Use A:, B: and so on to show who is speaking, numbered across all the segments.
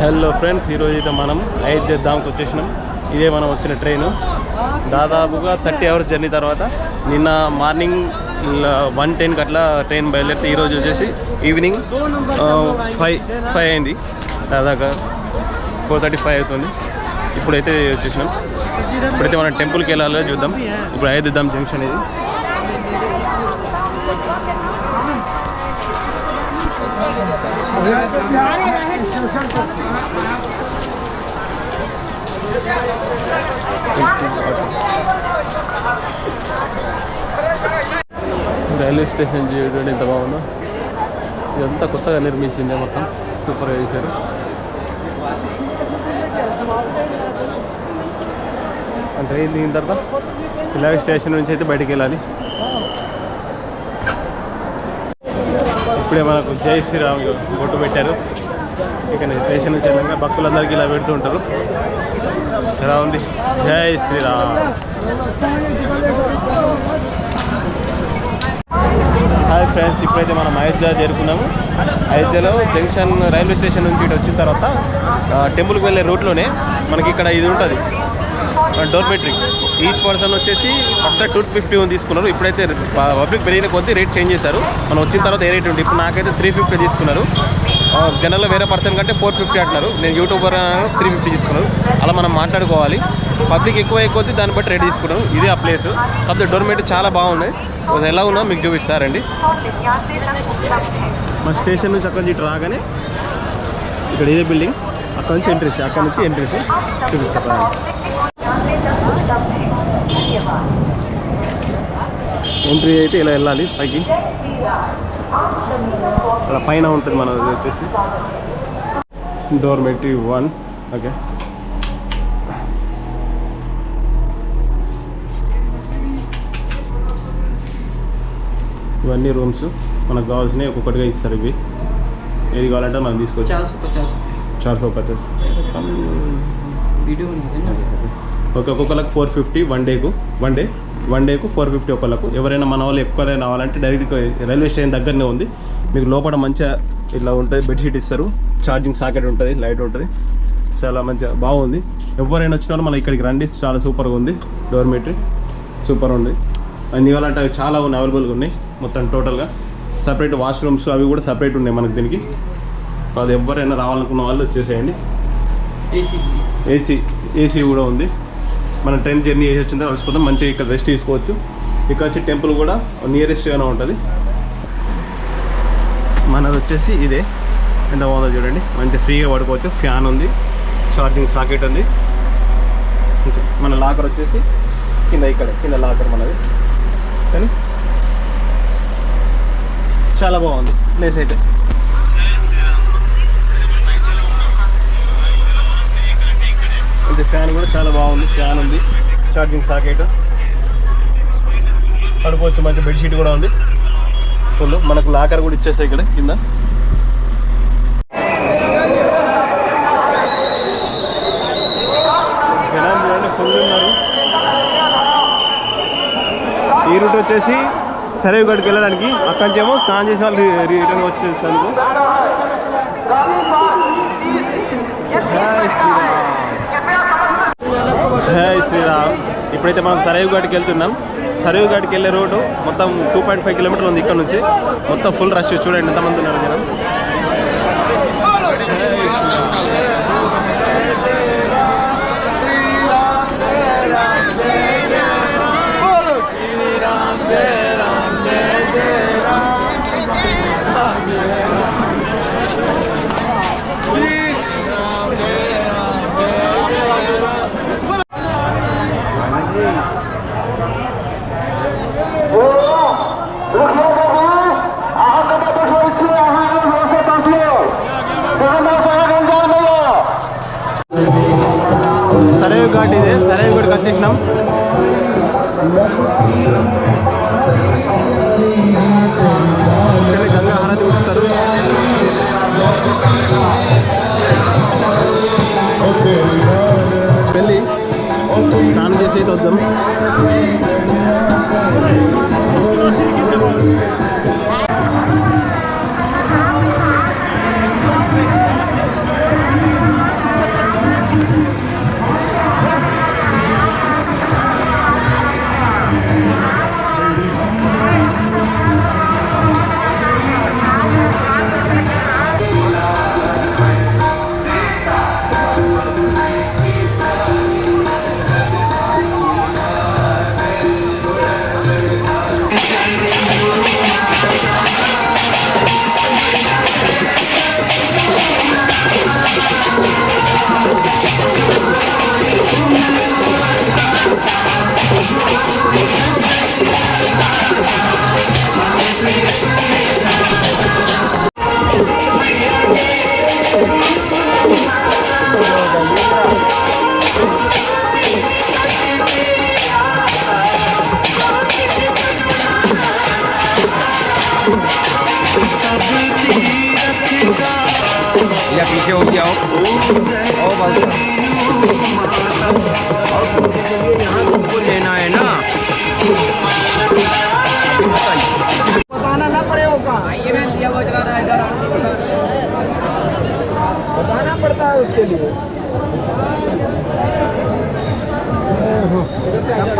A: Hello friends ఈరోజు అయితే మనం అయోధ్య వచ్చేసినాం. ఇదే మనం వచ్చిన ట్రైను. దాదాపుగా థర్టీ అవర్స్ జర్నీ తర్వాత నిన్న మార్నింగ్ వన్ టెన్కి అట్లా ట్రైన్ బయలుదేరితే ఈరోజు వచ్చేసి ఈవినింగ్ ఫైవ్ ఫైవ్ అయింది. దాదాపు ఫోర్ థర్టీ ఫైవ్ అవుతుంది. ఇప్పుడైతే వచ్చేసినాం. ఇప్పుడైతే మనం టెంపుల్కి వెళ్ళాలో చూద్దాం. ఇప్పుడు అయోధ్య జంక్షన్ ఇది. రైల్వే స్టేషన్ చూడండి ఎంత బాగుందో. ఇదంతా కొత్తగా నిర్మించింది మొత్తం. సూపర్గా చేశారు. అంటే ట్రైన్ తర్వాత? రైల్వే స్టేషన్ నుంచి అయితే బయటికి వెళ్ళాలి. ఇప్పుడే మనకు జై శ్రీరామ్ బొట్టు పెట్టారు. ఇక స్టేషన్ నుంచి వెళ్ళాక భక్తులందరికీ ఇలా పెడుతూ ఉంటారు. ఎలా ఉంది? జై శ్రీరామ్. హాయ్ ఫ్రెండ్స్ ఇప్పుడైతే మనం అయోధ్య చేరుకున్నాము. అయోధ్యలో జంక్షన్ రైల్వే స్టేషన్ నుంచి ఇటు వచ్చిన తర్వాత టెంపుల్కి వెళ్ళే రూట్లోనే మనకి ఇక్కడ ఇది ఉంటుంది. డోర్మెట్రీ ఈచ్ పర్సన్ వచ్చేసి ఫస్ట్ టూ ఫిఫ్టీ తీసుకున్నారు. ఇప్పుడైతే పబ్లిక్ పెరిగిన కొద్దీ రేట్ చేంజ్ చేశారు. మనం వచ్చిన తర్వాత ఏ రేట్ ఉంది ఇప్పుడు నాకైతే త్రీ ఫిఫ్టీ తీసుకున్నారు. జనరల్ వేరే పర్సన్ కంటే ఫోర్ ఫిఫ్టీ అంటున్నారు. నేను యూట్యూబర్ త్రీ ఫిఫ్టీ తీసుకున్నారు అలా మనం మాట్లాడుకోవాలి. పబ్లిక్ ఎక్కువ కొద్దీ దాన్ని బట్టి రేట్ తీసుకున్నారు ఇదే ఆ ప్లేస్ కాకపోతే డోర్మెట్ చాలా బాగున్నాయి. ఎలా ఉన్నా మీకు చూపిస్తారండి మన స్టేషన్ నుంచి అక్కడి నుంచి ఇటు రాగానే ఇక్కడ ఇదే బిల్డింగ్ అక్కడ నుంచి ఎంట్రీస్ అక్కడ నుంచి ఎంట్రీస్ చూపిస్తాను ఎంట్రీ అయితే ఇలా వెళ్ళాలి పైకి. అలా పైన ఉంటుంది మన వచ్చేసి. డోర్మెట్రీ వన్ ఓకే ఇవన్నీ రూమ్స్ మనకు కావాల్సినవి ఒక్కొక్కటిగా ఇస్తారు ఇవి. ఏది కావాలంటే మనం తీసుకోవచ్చు చాలా
B: సూపర్ చాలా సూపర్ వీడియో
A: ఓకే ఒక్కొక్కరికి ఫోర్ ఫిఫ్టీ వన్ డేకు వన్ డే వన్ డేకు ఫోర్ ఫిఫ్టీ ఒకళ్ళకు ఎవరైనా మన వాళ్ళు ఎక్కువ రావాలంటే డైరెక్ట్ రైల్వే స్టేషన్ దగ్గరనే ఉంది. మీకు లోపల మంచిగా ఇట్లా ఉంటుంది బెడ్షీట్ ఇస్తారు. ఛార్జింగ్ సాకెట్ ఉంటుంది లైట్ ఉంటుంది. చాలా మంచిగా బాగుంది. ఎవరైనా వచ్చిన వాళ్ళు మన ఇక్కడికి రండి చాలా సూపర్గా ఉంది. డోర్మెటరీ సూపర్ ఉంది. అన్ని ఇవ్వాలంటే అవి చాలా ఉన్నాయి అవైలబుల్గా ఉన్నాయి మొత్తం టోటల్గా సపరేట్ వాష్రూమ్స్ అవి కూడా సపరేట్ ఉన్నాయి మనకి దీనికి. అది ఎవరైనా రావాలనుకున్న వాళ్ళు వచ్చేసేయండి. ఏసీ ఏసీ కూడా ఉంది. మనం ట్రైన్ జర్నీ చేసి వచ్చిన తర్వాత అలసిపోతాం మంచిగా ఇక్కడ రెస్ట్ తీసుకోవచ్చు. ఇక్కడ వచ్చి టెంపుల్ కూడా నియరెస్ట్ గానే ఉంటుంది. మనది వచ్చేసి ఇదే. ఎంత బాగుందో చూడండి. మంచిగా ఫ్రీగా పడుకోవచ్చు. ఫ్యాన్ ఉంది. ఛార్జింగ్ సాకెట్ ఉంది. మన లాకర్ వచ్చేసి కింద ఇక్కడ. కింద లాకర్ మనది. కానీ చాలా బాగుంది. ప్లేస్ అయితే. ఇది ఫ్యాన్ కూడా చాలా బాగుంది ఫ్యాన్ ఉంది. ఛార్జింగ్ సాకెట్ పడుకోవచ్చు మంచి బెడ్షీట్ కూడా ఉంది. ఫుల్ మనకు లాకర్ కూడా ఇచ్చేస్తాయి ఇక్కడ కింద. జనాలు చూడండి ఫుల్ ఉన్నారు. ఈ రూట్ వచ్చేసి సరైగడ్కి వెళ్ళడానికి. అక్కడి నుంచి ఏమో స్నానం చేసిన వాళ్ళు రిటర్న్ వచ్చేసాను జై శ్రీరామ్. జై శ్రీరామ్. ఇప్పుడైతే మనం సరైవ్ ఘాట్కి వెళ్తున్నాం. సరైవ్ ఘాట్కి వెళ్ళే రోడ్డు మొత్తం టూ పాయింట్ ఫైవ్ కిలోమీటర్లు ఉంది ఇక్కడ నుంచి. మొత్తం ఫుల్ రష్ చూడండి ఎంతమంది ఉన్నారు జనం సరైవ్ ఘాట్ ఇదే సరైవ్ ఘాట్కి వచ్చేసినాం. ఇక్కడ గంగా హారతి ఉడుస్తారు వెళ్ళి స్నానం చేసి అయితే వద్దాం.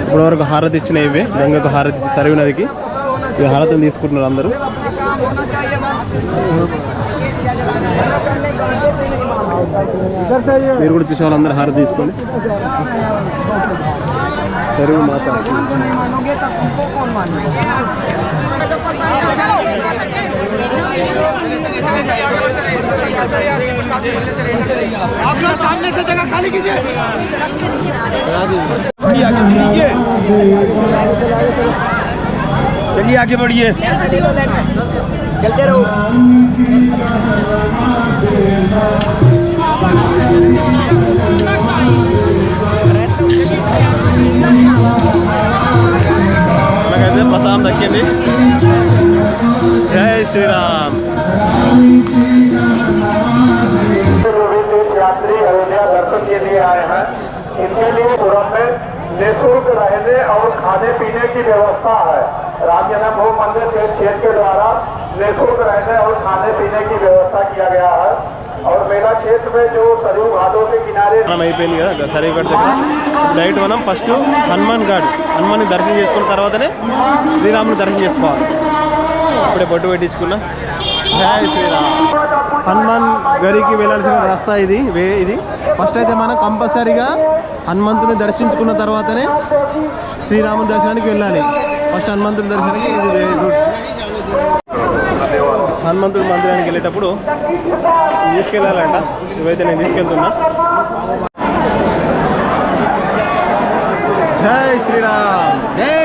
A: ఇప్పటివరకు హారతి ఇచ్చిన ఇవి. గంగకు హారతి సరివి నదికి. ఈ హారతులు తీసుకుంటున్నారు అందరూ. మీరు కూడా చూసే వాళ్ళందరూ హారతి తీసుకోండి सर्व माता को
C: नहीं मानोगे तो तुमको कौन मानेगा?
D: आप लोग सामने से जगह खाली कीजिए चलिए आगे बढ़िए।
C: चलते रहो।
A: लगाते हैं बसाम धक्के में
E: जय श्री राम यात्री अयोध्या दर्शन के लिए आए हैं। इनके लिए पूरा में निःशुल्क रहने और खाने पीने की व्यवस्था है। राम जन्मभूमि मंदिर के क्षेत्र के द्वारा निःशुल्क रहने और खाने पीने की व्यवस्था किया गया है।
A: మనం అయిపోయింది కదా సరే దగ్గర. నైట్ మనం ఫస్ట్ హనుమాన్ ఘాట్ హనుమాన్ని దర్శనం చేసుకున్న తర్వాతనే శ్రీరాముని దర్శనం చేసుకోవాలి. ఇప్పుడే బొట్టు పెట్టించుకున్నా. జయ శ్రీరామ్. హనుమాన్ గరికి వెళ్ళాల్సిన రస్తా ఇది వే ఇది. ఫస్ట్ అయితే మనం కంపల్సరీగా హనుమంతుని దర్శించుకున్న తర్వాతనే శ్రీరాముని దర్శనానికి వెళ్ళాలి. ఫస్ట్ హనుమంతుని దర్శనానికి ఇది రూట్ హనుమంతుడి మందిరానికి వెళ్ళేటప్పుడు తీసుకెళ్ళాలంట. ఇవైతే నేను తీసుకెళ్తున్నా. జై శ్రీరామ్. జై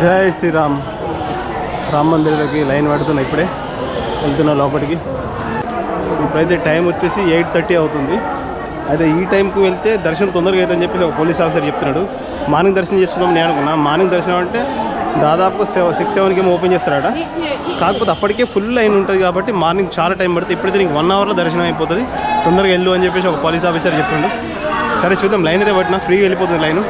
A: జై శ్రీరామ్. రామ్ మందిర్లోకి లైన్ పడుతున్నా ఇప్పుడే. వెళ్తున్నా లోపలికి. ఇప్పుడైతే టైం వచ్చేసి ఎయిట్ థర్టీ అవుతుంది. అయితే ఈ టైంకి వెళ్తే దర్శనం తొందరగా అవుతుందని చెప్పి ఒక పోలీస్ ఆఫీసర్ చెప్తున్నాడు. మార్నింగ్ దర్శనం చేసుకుందాం నేను అనుకున్నా. మార్నింగ్ దర్శనం అంటే దాదాపు సెవెన్ సిక్స్ సెవెన్కి ఏమో ఓపెన్ చేస్తారట. కాకపోతే అప్పటికే ఫుల్ లైన్ ఉంటుంది కాబట్టి మార్నింగ్ చాలా టైం పడుతుంది. ఇప్పుడైతే నీకు వన్ అవర్లో దర్శనం అయిపోతుంది. తొందరగా వెళ్ళు అని చెప్పేసి ఒక పోలీస్ ఆఫీసర్ చెప్పిండు సరే చూద్దాం. లైన్ అయితే పట్టినా. ఫ్రీగా వెళ్ళిపోతుంది లైను.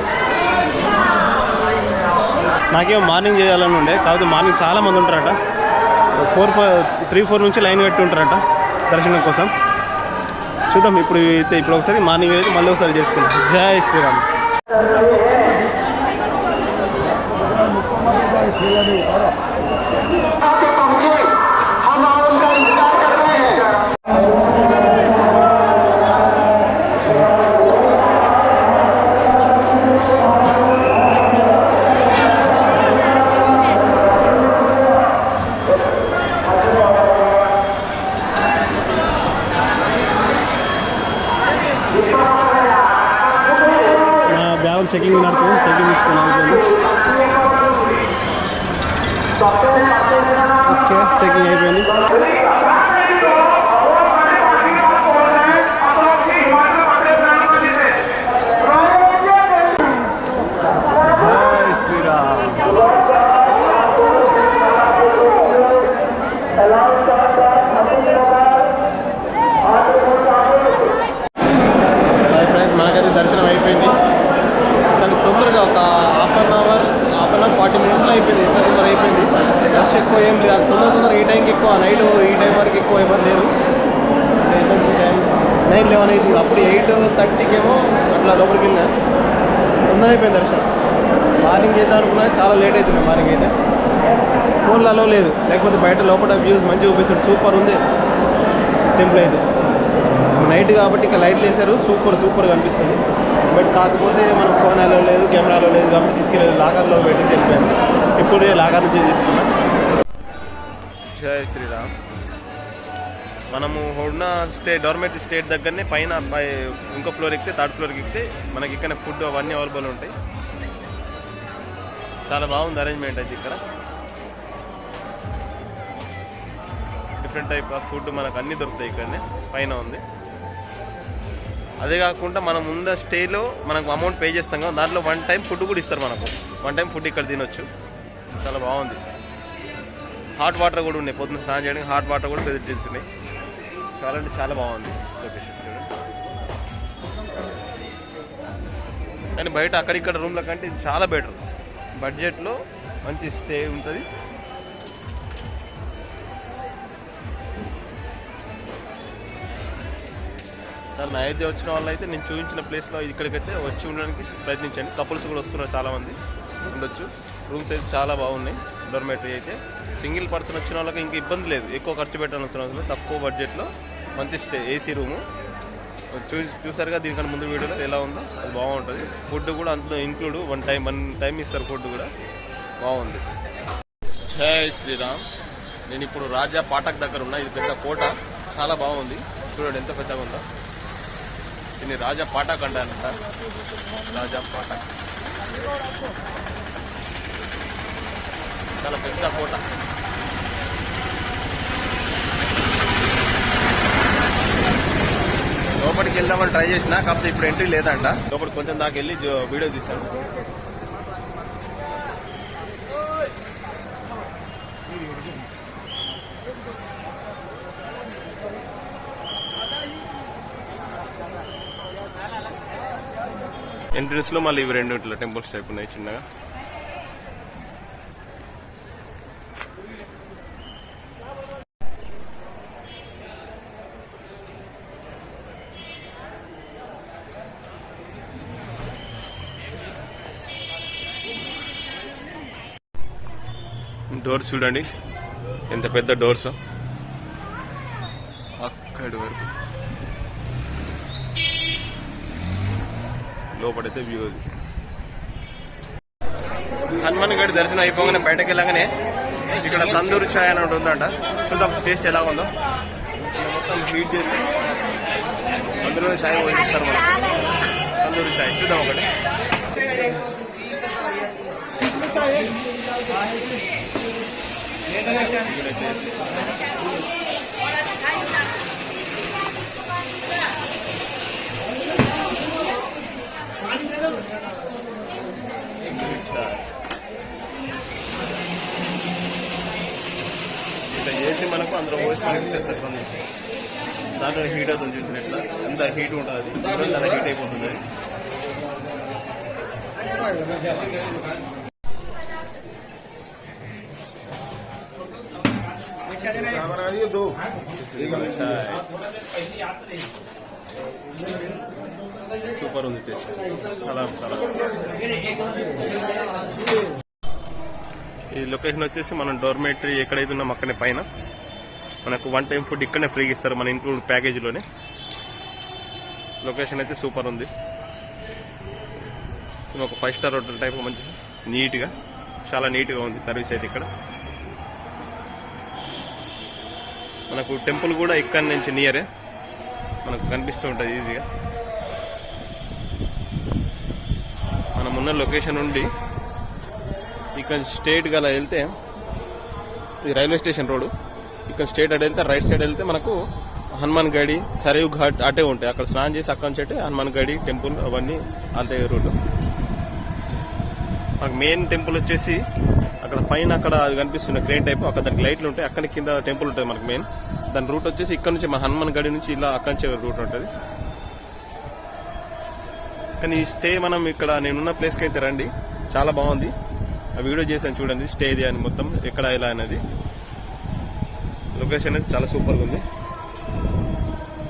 A: నాకేమో మార్నింగ్ చేయాలని ఉండే. కాకపోతే మార్నింగ్ చాలా మంది ఉంటారట. ఫోర్ ఫోర్ త్రీ ఫోర్ నుంచి లైన్ కట్టి ఉంటారట దర్శనం కోసం. చూద్దాం ఇప్పుడు అయితే ఇప్పుడు ఒకసారి మార్నింగ్ అయితే మళ్ళీ ఒకసారి చేసుకుందాం. జై శ్రీరామ్. నా బ్యాగులు చెకింగ్ నడుతుంది చెకింగ్ తీసుకున్నాను ఓకే చెకింగ్ అయిపోయింది జై శ్రీరామ్ హాయ్ ఫ్రెండ్స్ మనకైతే దర్శనం అయిపోయింది కానీ తొందరగా ఒక half an hour half an hour forty మినిట్స్లో అయిపోయింది ఎంత తొందర అయిపోయింది రష్ ఎక్కువ ఏం లేదు. అది తొందర తొందర ఈ టైంకి ఎక్కువ నైట్ ఈ టైం వరకు ఎక్కువ ఎవరు లేరు. నైన్ లెవెన్ అవుతుంది అప్పుడు ఎయిట్ థర్టీకి ఏమో అట్లా లోపలికి వెళ్ళినా తొందర అయిపోయింది దర్శనం. మార్నింగ్ చేద్దాం అనుకున్నా చాలా లేట్ అవుతుంది మార్నింగ్ అయితే. ఫోన్లో లేదు. లేకపోతే బయట లోపల వ్యూస్ మంచిగా చూపిస్తుంది. సూపర్ ఉంది. టెంపుల్ అయితే. నైట్ కాబట్టి ఇక లైట్లు వేసారు సూపర్ సూపర్ కనిపిస్తుంది. బట్ కాకపోతే మన ఫోన్ అలో లేదు కెమెరాలో లేదు కాబట్టి తీసుకెళ్ళి లాకర్లో పెట్టేసి వెళ్ళిపోయాను. ఇప్పుడు లాకర్ నుంచి తీసుకున్నాను జయ శ్రీరామ్. మనము ఉన్న స్టే డోర్మెట్ స్టేట్ దగ్గరనే పైన ఇంకో ఫ్లోర్ ఎక్కితే థర్డ్ ఫ్లోర్కి ఎక్కితే మనకి ఇక్కడ ఫుడ్ అవన్నీ అవైలబుల్ ఉంటాయి. చాలా బాగుంది అరేంజ్మెంట్ అయితే ఇక్కడ. డిఫరెంట్ టైప్ ఆఫ్ ఫుడ్ మనకు అన్నీ దొరుకుతాయి ఇక్కడనే. పైన ఉంది. అదే కాకుండా మనం ముంద స్టేలో మనకు అమౌంట్ పే చేస్తాం కదా దాంట్లో వన్ టైం ఫుడ్ కూడా ఇస్తారు మనకు. వన్ టైం ఫుడ్ ఇక్కడ తినొచ్చు. చాలా బాగుంది. హాట్ వాటర్ కూడా ఉన్నాయి. పొద్దున్న స్నానం చేయడానికి హాట్ వాటర్ కూడా ఫెసిలిటీస్ ఉన్నాయి. చాలా అంటే చాలా బాగుంది లొకేషన్ చూడండి. కానీ బయట అక్కడిక్కడ రూమ్ల కంటే ఇది చాలా బెటర్. బడ్జెట్లో మంచి స్టే ఉంటుంది. సార్ నైవేద్యం వచ్చిన వాళ్ళు అయితే నేను చూపించిన ప్లేస్లో ఇక్కడికైతే వచ్చి ఉండడానికి ప్రయత్నించండి. కపుల్స్ కూడా వస్తున్నారు చాలామంది. ఉండొచ్చు. రూమ్స్ అయితే చాలా బాగున్నాయి. డోర్మెటరీ అయితే సింగిల్ పర్సన్ వచ్చిన వాళ్ళకి ఇంకా ఇబ్బంది లేదు. ఎక్కువ ఖర్చు పెట్టాల్సిన అవసరం తక్కువ బడ్జెట్లో మంచి స్టే ఏసీ రూము. చూ చూసారుగా దీనికన్నా ముందు వీడియోలో ఎలా ఉందో? అది బాగుంటుంది. ఫుడ్ కూడా అందులో include one time one time ఇస్తారు ఫుడ్ కూడా. బాగుంది. జై శ్రీరామ్. నేను ఇప్పుడు రాజా పాటక్ దగ్గర ఉన్నా. ఇది పెద్ద కోట. చాలా బాగుంది. చూడండి ఎంత పెద్దగా ఉందో. దీన్ని రాజా పాఠక్ అంటారంట. రాజా పాఠక్. చాలా పెద్ద కోట. లోపలికి వెళ్దామని ట్రై చేసిన కాకపోతే ఇప్పుడు ఎంట్రీ లేదంట. లోపలికి కొంచెం దాకా వెళ్ళి వీడియో తీశాను. ఎంట్రన్స్లో మళ్ళీ ఇవి రెండు ఇట్లా టెంపుల్స్ టైప్ ఉన్నాయి చిన్నగా. డోర్స్ చూడండి. ఎంత పెద్ద డోర్స్ అక్కడి వరకు. లోపడైతే వ్యూ హనుమాన్ గడి దర్శనం అయిపోగానే బయటకు వెళ్ళగానే ఇక్కడ తందూరి ఛాయ్ అని ఒకటి ఉందంట. చూద్దాం టేస్ట్ ఎలా ఉందో. మొత్తం హీట్ చేసి అందులో ఛాయ్ పోయిస్తారు మనం. తందూరి ఛాయ్ చూద్దాం ఒకటి. ఇట్లా చేసి మనకు అందులో పోసి మనకి ఇచ్చేస్తారు కొంచెం దాంట్లో హీట్ అవుతుంది చూసినట్ల ఎంత హీట్ ఉంటుంది చూడండి అలా హీట్ అయిపోతుంది సూపర్ ఉంది టేస్ట్. చాలా చాలా. ఈ లొకేషన్ వచ్చేసి మనం డోర్మేటరీ ఎక్కడైతే ఉన్నాం అక్కడనే పైన. మనకు వన్ టైం ఫుడ్ ఇక్కడనే ఫ్రీగా ఇస్తారు మన ఇంక్లూడ్ ప్యాకేజీలోనే. లొకేషన్ అయితే సూపర్ ఉంది. సో ఒక ఫైవ్ స్టార్ హోటల్ టైప్ మంచి నీట్గా చాలా నీట్గా ఉంది సర్వీస్ అయితే ఇక్కడ. మనకు టెంపుల్ కూడా ఇక్కడ నుంచి నియరే మనకు కనిపిస్తూ ఉంటుంది ఈజీగా మనం ఉన్న లొకేషన్ నుండి ఇక్కడ స్టేట్ గల వెళ్తే ఇది రైల్వే స్టేషన్ రోడ్ ఇక్కడ స్టేట్ అటు వెళ్తే రైట్ సైడ్ వెళ్తే మనకు హనుమాన్ గడి సరైవ్ ఘాట్ అటే ఉంటాయి. అక్కడ స్నానం చేసి అక్కడ నుంచి అటే హనుమాన్ గడి టెంపుల్ అవన్నీ అదే రూట్ మాకు మెయిన్ టెంపుల్ వచ్చేసి అక్కడ పైన అక్కడ కనిపిస్తున్న క్రేన్ టైప్ అక్కడ దానికి లైట్లు ఉంటాయి. అక్కడ కింద టెంపుల్ ఉంటుంది మనకు మెయిన్ దాని రూట్ వచ్చేసి ఇక్కడ నుంచి మన హనుమాన్ గడి నుంచి ఇలా అక్కడి నుంచి రూట్ ఉంటుంది. కానీ ఈ స్టే మనం ఇక్కడ నేనున్న ప్లేస్కి అయితే రండి. చాలా బాగుంది. ఆ వీడియో చేశాను చూడండి స్టేది అని మొత్తం ఎక్కడ ఎలా అనేది. లొకేషన్ అయితే చాలా సూపర్గా ఉంది.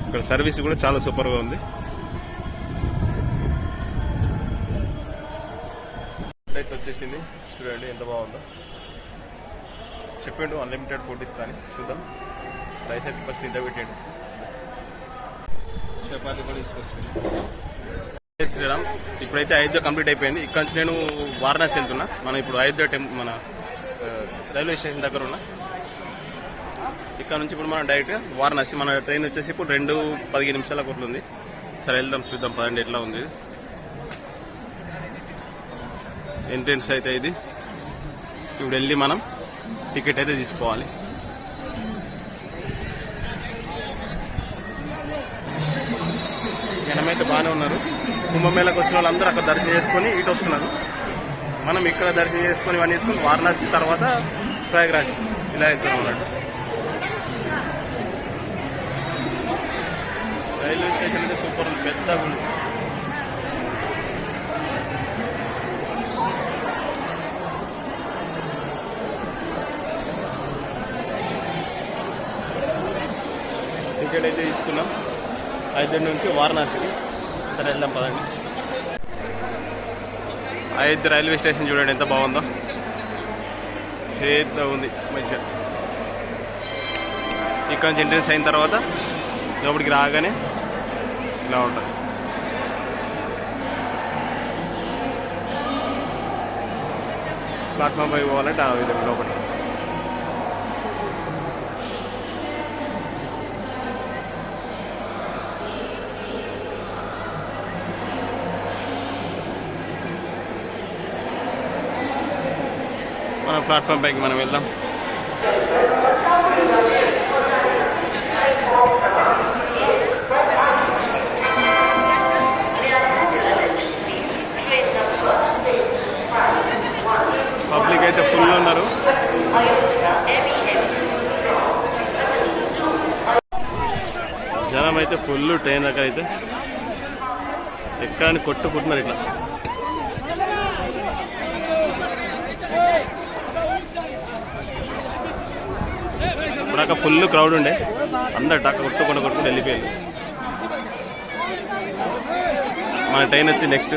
A: ఇక్కడ సర్వీస్ కూడా చాలా సూపర్గా ఉంది. అయితే వచ్చేసింది చూడండి ఎంత బాగుందో. చెప్పిండు అన్లిమిటెడ్ ఫుడ్ ఇస్తాను. చూద్దాం. రైస్ అయితే ఫస్ట్ ఇంత పెట్టాడు. చపాతి కూడా తీసుకొచ్చింది శ్రీరామ్. ఇప్పుడైతే అయోధ్య కంప్లీట్ అయిపోయింది. ఇక్కడ నుంచి నేను వారణాసి వెళ్తున్నా. మనం ఇప్పుడు అయోధ్య టెంపుల్ మన రైల్వే స్టేషన్ దగ్గర ఉన్నా. ఇక్కడ నుంచి ఇప్పుడు మనం డైరెక్ట్ వారణాసి. మన ట్రైన్ వచ్చేసి ఇప్పుడు రెండు పదిహేను నిమిషాల కొట్లు ఉంది సరే వెళ్దాం. చూద్దాం. పదండి ఎట్లా ఉంది. ఎంట్రెన్స్ అయితే ఇది. ఇప్పుడు వెళ్ళి మనం టికెట్ అయితే తీసుకోవాలి. జనమైతే బాగానే ఉన్నారు. కుంభమేళకు వచ్చిన వాళ్ళందరూ అక్కడ దర్శనం చేసుకొని ఇటు వస్తున్నారు. మనం ఇక్కడ దర్శనం చేసుకొని ఇవన్నీ చేసుకొని వారణాసి తర్వాత ప్రయాగ్రాజ్ ఇలా వెళ్తున్నాం అన్నట్టు రైల్వే స్టేషన్ అయితే సూపర్ ఉంది. పెద్దగా ఉంది టికెట్ అయితే తీసుకున్నాం. అయోధ్య నుంచి వారణాసికి. సరే వెళ్దాం పదండి. అయోధ్య రైల్వే స్టేషన్ చూడండి ఎంత బాగుందో. ఏదో ఉంది మంచిగా. ఇక్కడ నుంచి ఎంట్రెన్స్ అయిన తర్వాత లోపలికి రాగానే ఇలా ఉంటుంది. ప్లాట్ఫామ్ పై పోవాలంటే ఆ విధంగా లోపలికి. ప్లాట్ఫామ్ పైకి మనం వెళ్దాం పబ్లిక్ అయితే ఫుల్ ఉన్నారు జనం అయితే ఫుల్ ట్రైన్ దగ్గర అయితే ఎక్కడానికి కొట్టుకుంటున్నారు ఇట్లా ఇప్పుడాక ఫుల్ క్రౌడ్ ఉండే. అందరు టక్క కొట్టుకుండా కొట్టుకుంటూ వెళ్ళిపోయారు. మన ట్రైన్ వచ్చి నెక్స్ట్